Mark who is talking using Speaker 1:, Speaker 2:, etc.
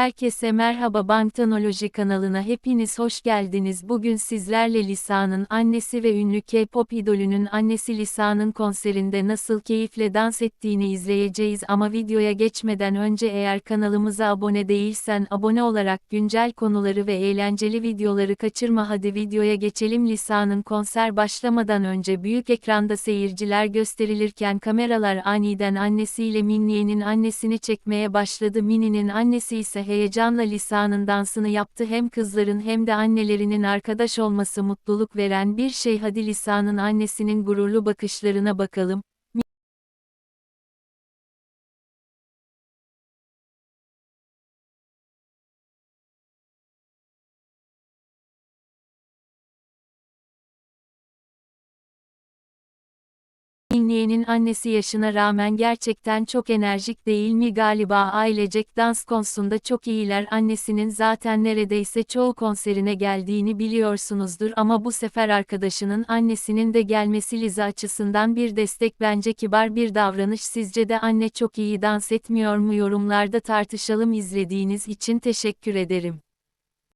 Speaker 1: Herkese merhaba Banktanoloji kanalına hepiniz hoş geldiniz. Bugün sizlerle Lisa'nın annesi ve ünlü K-pop idolünün annesi Lisa'nın konserinde nasıl keyifle dans ettiğini izleyeceğiz. Ama videoya geçmeden önce eğer kanalımıza abone değilsen abone olarak güncel konuları ve eğlenceli videoları kaçırma. Hadi videoya geçelim. Lisa'nın konser başlamadan önce büyük ekranda seyirciler gösterilirken kameralar aniden annesiyle Minnie'nin annesini çekmeye başladı. Minnie'nin annesi ise heyecanla Lisa'nın dansını yaptı hem kızların hem de annelerinin arkadaş olması mutluluk veren bir şey hadi Lisa'nın annesinin gururlu bakışlarına bakalım. Minnie'nin annesi yaşına rağmen gerçekten çok enerjik değil mi galiba? Ailecek dans konusunda çok iyiler. Annesinin zaten neredeyse çoğu konserine geldiğini biliyorsunuzdur ama bu sefer arkadaşının annesinin de gelmesi Liza açısından bir destek. Bence kibar bir davranış. Sizce de anne çok iyi dans etmiyor mu? Yorumlarda tartışalım. İzlediğiniz için teşekkür ederim.